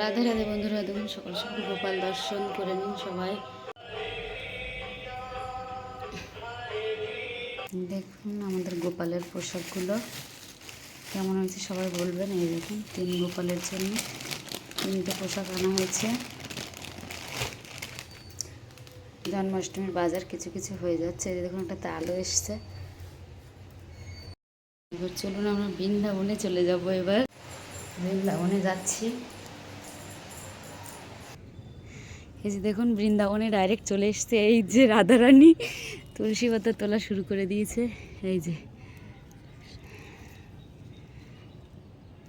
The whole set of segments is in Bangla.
রাধে রাধে বন্ধুরা, দেখুন, সকাল সকাল গোপাল দর্শন করে নিন সবাই। দেখুন আমাদের গোপালের পোশাকগুলো কেমন হয়েছে, সবাই বলবেন। এই দেখুন, তিন গোপালের জন্য তিনটে পোশাক আনা হয়েছে। জন্মাষ্টমীর বাজার কিছু কিছু হয়ে যাচ্ছে, এই দেখুন একটা আলো এসছে। এবার চলুন আমরা বৃন্দাবনে চলে যাব এবার। বৃন্দাবনে যাচ্ছি। এই যে দেখুন, বৃন্দাবনে ডাইরেক্ট চলে এসছে এই যে রাধারানী। তুলসী পাতা তোলা শুরু করে দিয়েছে। এই যে।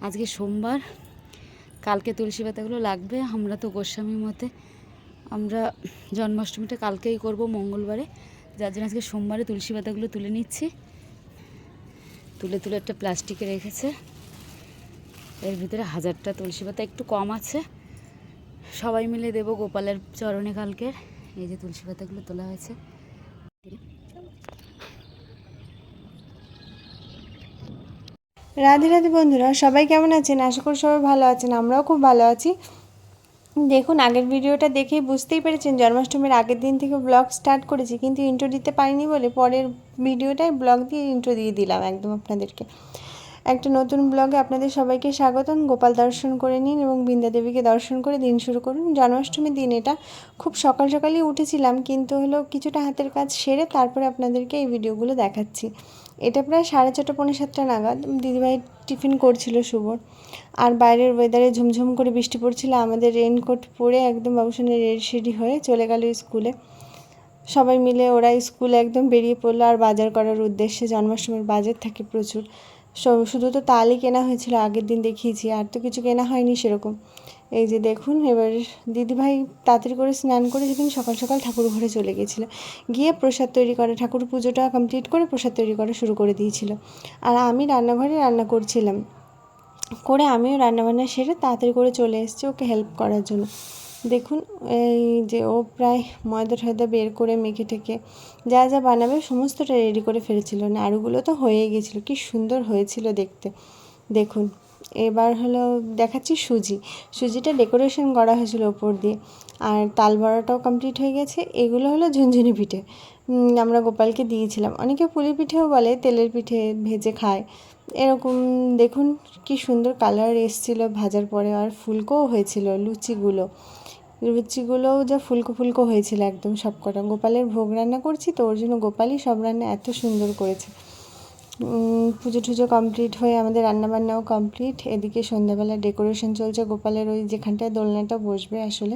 আজকে সোমবার। কালকে তুলসী পাতাগুলো লাগবে। আমরা তো গোস্বামী মতে আমরা জন্মাষ্টমীটা কালকেই করব মঙ্গলবারে। যার জন্য আজকে সোমবারে তুলসী পাতাগুলো তুলে নিচ্ছি। তুলে তুলে একটা প্লাস্টিকে রেখেছে। এর ভিতরে হাজারটা তুলসী পাতা একটু কম আছে। সবাই মিলে দেবো গোপালের চরণে কালকের এই যে তুলসী পাতাগুলো তোলা হয়েছে। রাধে রাধে বন্ধুরা, সবাই কেমন আছেন? আশা করি সবাই ভালো আছেন, আমরাও খুব ভালো আছি। দেখুন, আগের ভিডিওটা দেখেই বুঝতেই পেরেছেন, জন্মাষ্টমীর আগের দিন থেকে ব্লগ স্টার্ট করেছি, কিন্তু ইন্ট্রো দিতে পারিনি বলে পরের ভিডিওটায় ব্লগ দিয়ে ইন্ট্রো দিয়ে দিলাম একদম আপনাদেরকে। একটা নতুন ব্লগে আপনাদের সবাইকে স্বাগতম। গোপাল দর্শন করে নিন এবং বৃন্দা দেবীকে দর্শন করে দিন শুরু করুন। জন্মাষ্টমীর দিন এটা। খুব সকাল সকালই উঠেছিলাম, কিন্তু হলো কিছুটা হাতের কাজ সেরে তারপরে আপনাদেরকে এই ভিডিওগুলো দেখাচ্ছি। এটা প্রায় সাড়ে ছটা, পৌনে সাতটা নাগাদ। দিদিভাই টিফিন করছিল শুভর। আর বাইরের ওয়েদারে ঝুমঝুম করে বৃষ্টি পড়ছিল। আমাদের রেনকোট পরে একদম বাবুসোনে রেডি সেডি হয়ে চলে গেল স্কুলে সবাই মিলে ওরা স্কুলে একদম বেরিয়ে পড়ল। আর বাজার করার উদ্দেশ্যে জন্মাষ্টমীর বাজার থাকে প্রচুর। শুধু তো তালই কেনা হয়েছিল, আগের দিন দেখিয়েছি, আর তো কিছু কেনা হয়নি সেরকম। এই যে দেখুন, এবার দিদিভাই তাড়াতাড়ি করে স্নান করে যেদিন সকাল সকাল ঠাকুর ঘরে চলে গেছিল। গিয়ে প্রসাদ তৈরি করে, ঠাকুর পুজোটা কমপ্লিট করে প্রসাদ তৈরি করা শুরু করে দিয়েছিল। আর আমি রান্নাঘরে রান্না করছিলাম। করে আমিও রান্নাবান্না সেরে তাড়াতাড়ি করে চলে এসেছি ওকে হেল্প করার জন্য। দেখুন, এই যে ও প্রায় ময়দা টয়দা বের করে মেখে টেকে যা যা বানাবে সমস্তটা রেডি করে ফেলেছিল। নাড়ুগুলো তো হয়েই গেছিল, কি সুন্দর হয়েছিল দেখতে। দেখুন, এবার হলো দেখাচ্ছি সুজি। সুজিটা ডেকোরেশন করা হয়েছিল ওপর দিয়ে। আর তাল বড়াটাও কমপ্লিট হয়ে গেছে। এগুলো হলো ঝুনঝুনি পিঠে। আমরা গোপালকে দিয়েছিলাম। অনেকে পুলি পিঠেও বলে, তেলের পিঠে ভেজে খায়। এরকম দেখুন, কি সুন্দর কালার এসেছিল ভাজার পরে। আর ফুলকোও হয়েছিল, লুচিগুলো। লুচিগুলোও যা ফুলকো ফুলকো হয়েছিল একদম সব কটা গোপালের ভোগ রান্না করছি তো, ওর জন্য গোপালই সব রান্না এত সুন্দর করেছে। পুজো টুজো কমপ্লিট হয়ে আমাদের রান্নাবান্নাও কমপ্লিট এদিকে সন্ধ্যাবেলা ডেকোরেশন চলছে গোপালের ওই যেখানটায় দোলনাটা বসবে আসলে,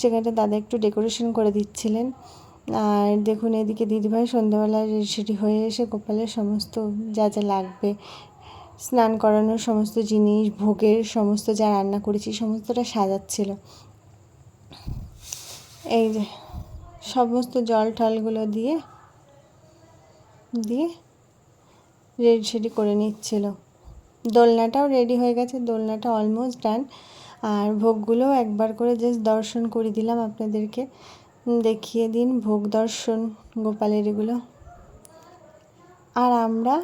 সেখানটা দাদা একটু ডেকোরেশন করে দিচ্ছিলেন। আর দেখুন এদিকে দিদিভাই সন্ধ্যাবেলা সেটি হয়ে এসে গোপালের সমস্ত যা যা লাগবে, স্নান করানোর সমস্ত জিনিস, ভোগের সমস্ত যা রান্না করেছি, সমস্তটা সাজাচ্ছিল। এই যে সমস্ত জল টলগুলো দিয়ে দিয়ে রেডি সেডি করে নিচ্ছিল। দোলনাটাও রেডি হয়ে গেছে, দোলনাটা অলমোস্ট ডান আর ভোগগুলো একবার করে জাস্ট দর্শন করে দিলাম আপনাদেরকে। দেখিয়ে দিন ভোগ দর্শন, গোপালের এগুলো। আর আমরা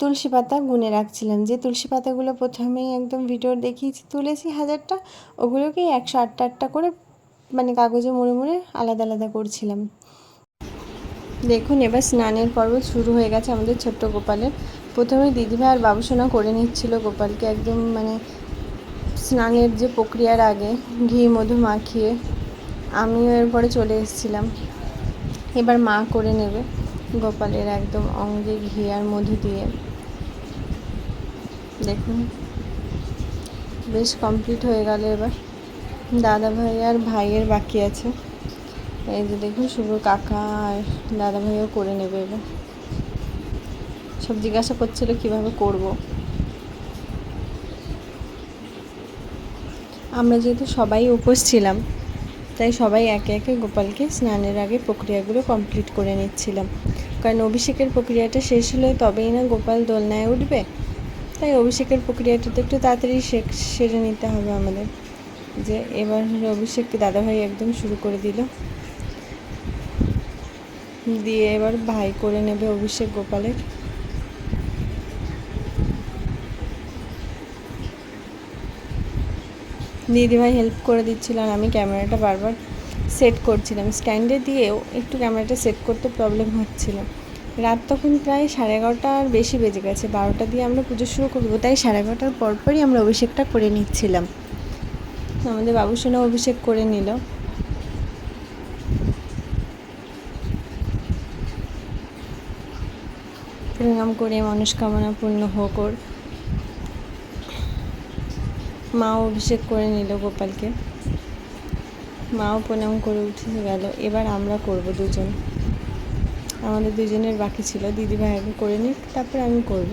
তুলসী পাতা গুনে রাখছিলাম। যে তুলসী পাতাগুলো প্রথমেই একদম ভিডিও দেখিয়েছি, তুলেছি হাজারটা, ওগুলোকেই একশো আটটা আটটা করে মানে কাগজে মুড়ে মুড়ে আলাদা আলাদা করছিলাম। দেখুন, এবার স্নানের পর্ব শুরু হয়ে গেছে আমাদের ছোট্ট গোপালের। প্রথমে দিদিভাই আর বাবুসোনা করে নিচ্ছিল গোপালকে একদম মানে স্নানের যে প্রক্রিয়ার আগে ঘি, মধু মাখিয়ে। আমিও এরপরে চলে এসেছিলাম। এবার মা করে নেবে গোপালের একদম অঙ্গে ঘি আর মধু দিয়ে। দেখুন, বেশ কমপ্লিট হয়ে গেল এবার। দাদা ভাই আর ভাইয়ের বাকি আছে। এই যে দেখুন শুভ কাকা আর দাদা ভাইও করে নেবে এবার। সব জিজ্ঞাসা করছিল কীভাবে করব। আমরা যেহেতু সবাই উপোস ছিলাম, তাই সবাই একে একে গোপালকে স্নানের আগে প্রক্রিয়াগুলো কমপ্লিট করে নিচ্ছিলাম। কারণ অভিষেকের প্রক্রিয়াটা শেষ হলে তবেই না গোপাল দোলনায় উঠবে? তাই অভিষেকের প্রক্রিয়াটা তো একটু তাড়াতাড়ি সেরে নিতে হবে আমাদের। যে এবার হলো অভিষেক দাদাভাই একদম শুরু করে দিল। দিয়ে এবার ভাই করে নেবে অভিষেক গোপালের। দিদিভাই হেল্প করে দিচ্ছিল আর আমি ক্যামেরাটা বারবার সেট করছিলাম। স্ট্যান্ডে দিয়েও একটু ক্যামেরাটা সেট করতে প্রবলেম হচ্ছিল। রাত তখন প্রায় সাড়ে এগারোটার বেশি বেজে গেছে। বারোটা দিয়ে আমরা পুজো শুরু করব, তাই সাড়ে এগারোটার পরপরই আমরা অভিষেকটা করে নিচ্ছিলাম। আমাদের বাবুসোনা অভিষেক করে নিল। প্রণাম করে মনস্কামনা পূর্ণ হোক ওর। মাও অভিষেক করে নিল গোপালকে। মাও প্রণাম করে উঠে গেল, এবার আমরা করব দুজন। আমাদের দুজনের বাকি ছিল দিদি ভাই আগে করে নিক, তারপরে আমি করব।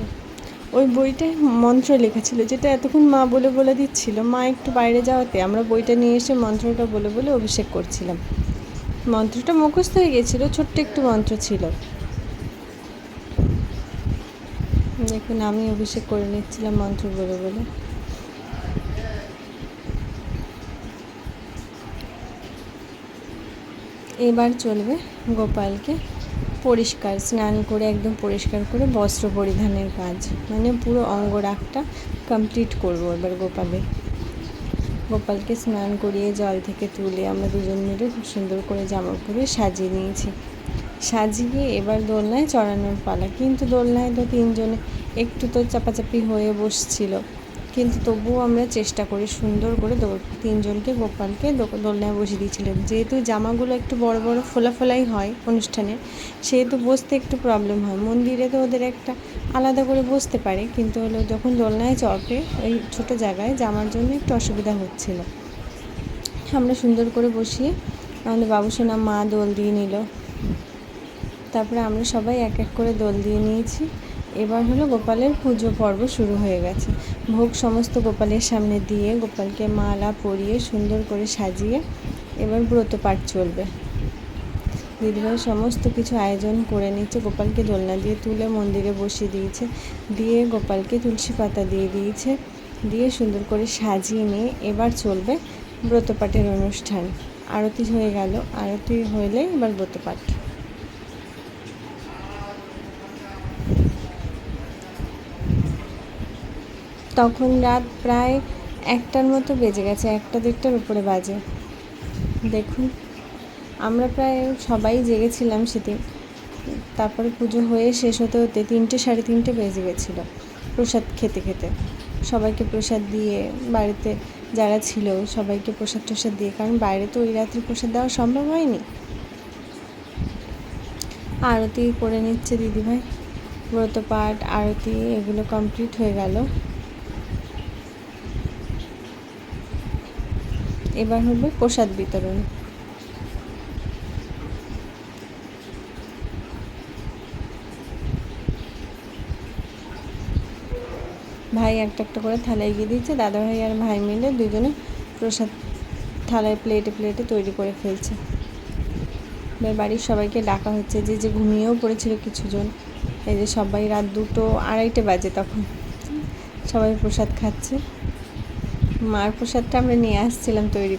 ওই বইটায় মন্ত্র লেখা ছিল, যেটা এতক্ষণ মা বলে বলে দিচ্ছিল, মা, একটু বাইরে যাওয়াতে। আমরা বইটা নিয়ে এসে মন্ত্রটা বলে বলে অভিষেক করছিলাম। মন্ত্রটা মুখস্থ হয়ে গেছিল, ছোট্ট একটু মন্ত্র ছিল। দেখুন, আমি অভিষেক করে নিচ্ছিলাম মন্ত্র বলে বলে। এবার চলবে গোপালকে পরিষ্কার, স্নান করে একদম পরিষ্কার করে বস্ত্র পরিধানের কাজ। মানে পুরো অঙ্গরাগটা কমপ্লিট করব এবার গোপালে। গোপালকে স্নান করিয়ে জল থেকে তুলে আমরা দুজন মিলে খুব সুন্দর করে জামা পরে সাজিয়ে নিয়েছি। সাজিয়ে এবার দোলনায় চড়ানোর পালা। কিন্তু দোলনায় তো তিনজনে একটু তো চাপাচাপি হয়ে বসছিল। কিন্তু তবুও আমরা চেষ্টা করি সুন্দর করে তিনজনকে গোপালকে দোলনায় বসিয়ে দিয়েছিলাম যেহেতু জামাগুলো একটু বড় বড় ফোলা ফোলাই হয় অনুষ্ঠানে সেহেতু বসতে একটু প্রবলেম হয়। মন্দিরে তো ওদের একটা আলাদা করে বসতে পারে, কিন্তু হলো যখন দোলনায় চড়বে, ওই ছোটো জায়গায় জামার জন্য একটু অসুবিধা হচ্ছিল। আমরা সুন্দর করে বসিয়ে আমাদের বাবুসোনা মা দোল দিয়ে নিল। তারপরে আমরা সবাই এক এক করে দোল দিয়ে নিয়েছি। এবার হলো গোপালের পুজো পর্ব শুরু হয়ে গেছে। ভোগ সমস্ত গোপালের সামনে দিয়ে গোপালকে মালা পরিয়ে সুন্দর করে সাজিয়ে এবার ব্রত পাঠ চলবে। দিদিভাই সমস্ত কিছু আয়োজন করে নিচ্ছে, গোপালকে দোলনা দিয়ে তুলে মন্দিরে বসিয়ে দিয়েছে, দিয়ে গোপালকে তুলসী পাতা দিয়ে দিয়েছে, দিয়ে সুন্দর করে সাজিয়ে নিয়ে এবার চলবে ব্রতপাঠের অনুষ্ঠান। আরতি হয়ে গেল, আরতি হইলে এবার ব্রতপাঠ তখন রাত প্রায় একটার মতো বেজে গেছে, একটা দেড়টার উপরে বাজে। দেখুন, আমরা প্রায় সবাই জেগেছিলাম সেদিন। তারপরে পুজো হয়ে শেষ হতে হতে তিনটে সাড়ে তিনটে বেজে গেছিল প্রসাদ খেতে খেতে। সবাইকে প্রসাদ দিয়ে বাড়িতে যারা ছিল সবাইকে প্রসাদ টসাদ দিয়ে, কারণ বাইরে তো ওই রাত্রে প্রসাদ দেওয়া সম্ভব হয়নি। আরতি করে নিচ্ছে দিদিভাই। ব্রতপাঠ, আরতি, এগুলো কমপ্লিট হয়ে গেল। এবার হবে প্রসাদ বিতরণ। ভাই একটা একটা করে থালায় এগিয়ে দিচ্ছে দাদা ভাই আর ভাই মিলে দুজনে প্রসাদ থালায় প্লেটে প্লেটে তৈরি করে ফেলছে। এবার বাড়ির সবাইকে ডাকা হচ্ছে যে যে ঘুমিয়েও পড়েছিল কিছুজন। এই যে সবাই রাত দুটো আড়াইটে বাজে তখন। সবাই প্রসাদ খাচ্ছে। মার প্রসাদটা আমরা নিয়ে আসছিলাম তৈরি